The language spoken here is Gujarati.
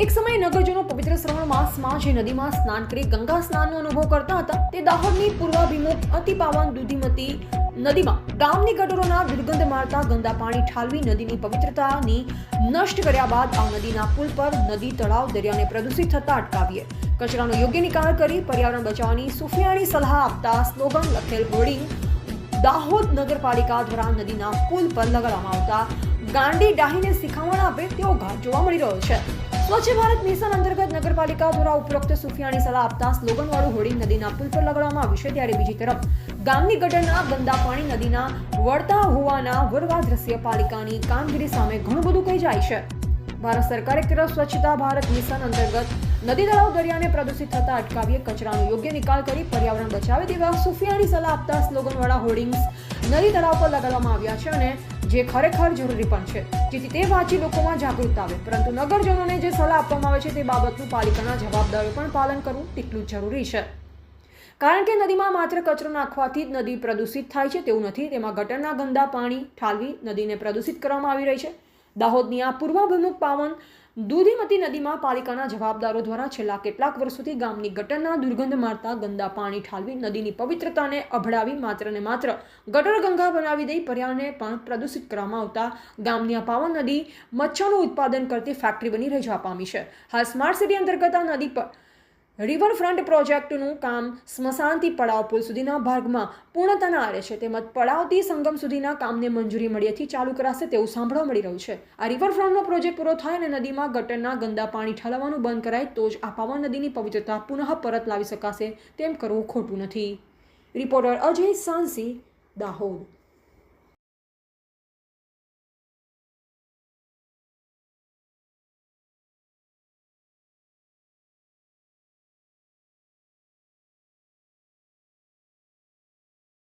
એક સમયે નગરજનો પવિત્ર શ્રવણ માસમાં જે નદીમાં સ્નાન કરી ગંગા સ્નાનનો અનુભવ કરતા હતા, તે દાહોદની પૂર્વાભિમુખ અતિ પાવન દુધીમતી નદીમાં ગામની ગટરોના દુર્ગંધ મારતા ગંદા પાણી ઠાલવી નદીની પવિત્રતાની નષ્ટ કર્યા બાદ આ નદીના પુલ પર નદી તળાવ દરિયાને પ્રદૂષિત થતા અટકાવીએ. કચરાનો યોગ્ય નિકાલ કરી પર્યાવરણ બચાવવાની સુફિયાની સલાહ આપતા સ્લોગન લખેલ હોર્ડિંગ દાહોદ નગરપાલિકા દ્વારા નદીના પુલ પર લગાડવામાં આવતા ગાંડી ડાહીને શિખામણ આપે તેવો ઘાટ જોવા મળી રહ્યો છે. સ્વચ્છ ભારત મિશન અંતર્ગત નગરપાલિકા દ્વારા ઉપરોક્ત સુફિયાણી સલાહ આપતા સ્લોગનવાળું હોર્ડિંગ નદીના પુલ પર લગાડવામાં આવ્યું છે ત્યારે બીજી તરફ ગામની ગટરના ગંદા પાણી નદીના વળતા હોવાના વરવા દ્રશ્ય પાલિકાની કામગીરી સામે ઘણું બધું કહી જાય છે. ભારત સરકાર એક તરફ સ્વચ્છતા ભારત મિશન અંતર્ગત નદી તળાવ દરિયાને પ્રદૂષિત થતા અટકાવીએ કચરાનો યોગ્ય નિકાલ કરી પર્યાવરણ બચાવે તેવા સુફિયાની સલાહ આપતા સ્લોગનવાળા હોર્ડિંગ્સ નદી તળાવ પર લગાડવામાં આવ્યા છે અને જે ખરેખર જરૂરી પણ છે. જેથી તે વાંચી લોકોમાં જાગૃતતા આવે. પરંતુ નગરજનોને જે સલાહ આપવામાં આવે છે તે બાબતનું પાલિકાના જવાબદારો પણ પાલન કરવું તેટલું જરૂરી છે. કારણ કે નદીમાં માત્ર કચરો નાખવાથી જ નદી પ્રદૂષિત થાય છે તેવું નથી. તેમાં ગટરના ગંદા પાણી ઠાલવી નદીને પ્રદૂષિત કરવામાં આવી રહી છે. દાહોદની આ પૂર્વાભિમુખ પાવન દૂધીમતી નદીમાં પાલિકાના જવાબદારો દ્વારા છેલ્લા કેટલાક વર્ષોથી ગામની ગટરના દુર્ગંધ મારતા ગંદા પાણી ઠાલવી નદીની પવિત્રતાને અભડાવી માત્ર ને માત્ર ગટર ગંગા બનાવી દઈ પર્યાવરણને પણ પ્રદૂષિત કરવામાં આવતા ગામની આ પાવન નદી મચ્છરનું ઉત્પાદન કરતી ફેક્ટરી બની રજા પામી છે. હાલ સ્માર્ટ સિટી અંતર્ગત આ નદી પર રિવરફ્રન્ટ પ્રોજેક્ટનું કામ સ્મશાનથી પડાવ પુલ સુધીના ભાગમાં પૂર્ણતાના આરે છે. તેમજ પડાવથી સંગમ સુધીના કામને મંજૂરી મળ્યાથી ચાલુ કરાશે તેવું સાંભળવા મળી રહ્યું છે. આ રિવરફ્રન્ટનો પ્રોજેક્ટ પૂરો થાય અને નદીમાં ગટરના ગંદા પાણી ઠાલવવાનું બંધ કરાય, તો જ આ પાવન નદીની પવિત્રતા પુનઃ પરત લાવી શકાશે તેમ કરવું ખોટું નથી. રિપોર્ટર અજય સાંસી, દાહોદ.